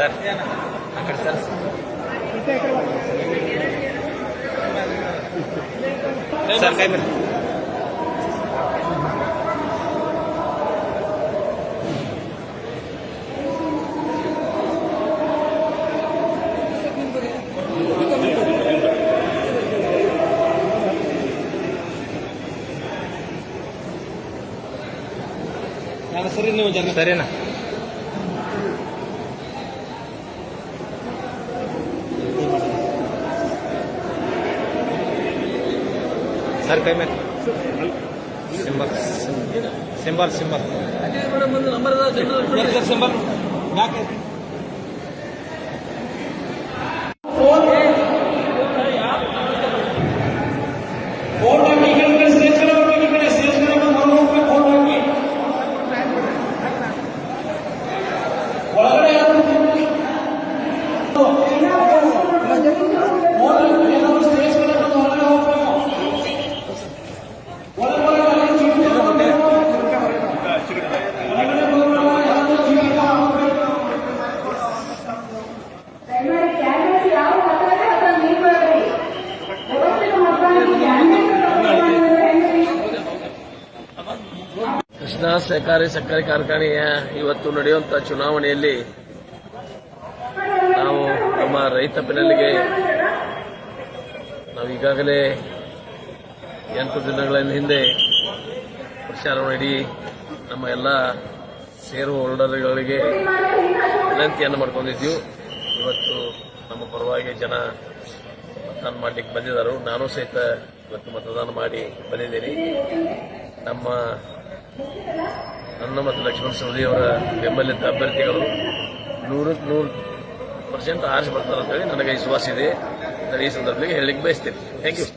Sertianah agar sert. Sertaimu. Sir కై make symbol symbol symbol. Symbol Krishna ಸಹಕಾರಿ ಸಕ್ಕರೆ ಕಾರ್ಖಾನೆಯ ಇವತ್ತು ನಡೆಯುವಂಥ ಚುನಾವಣೆಯಲ್ಲಿ ನಾವು ನಮ್ಮ ರೈತ ಬೆನ್ನೆಲಿಗೆ ನಾವು ಈಗಾಗಲೇ ಎಂಟು ದಿನಗಳ ಹಿಂದೆ ಪ್ರಚಾರ ಮಾಡಿ ನಮ್ಮ ಎಲ್ಲ ಷೇರು ಹೋಲ್ಡರ್ಗಳಿಗೆ ವಿನಂತಿಯನ್ನು ಮಾಡ್ಕೊಂಡಿದ್ದೀವಿ. ಇವತ್ತು ನಮ್ಮ ಪರವಾಗಿ ಜನ ಮತದಾನ ಮಾಡಲಿಕ್ಕೆ ಬಂದಿದ್ದಾರೆ. ನಾನು ಸಹಿತ ಇವತ್ತು ಮತದಾನ ಮಾಡಿ ಬಂದಿದ್ದೀನಿ. ನಮ್ಮ ನನ್ನ ಮತ್ತು ಲಕ್ಷ್ಮಣ ಸವದಿಯವರ ಬೆಂಬಲಿತ ಅಭ್ಯರ್ಥಿಗಳು. ನೂರಕ್ಕೆ ನೂರು ಪರ್ಸೆಂಟ್ ಆರಿಸಿ ಬರ್ತಾರೆ ಅಂತೇಳಿ ನನಗೆ ವಿಶ್ವಾಸ ಇದೆ. ನಾನು ಈ ಸಂದರ್ಭದಲ್ಲಿ ಹೇಳಲಿಕ್ಕೆ ಬಯಸ್ತೇನೆ. Thank you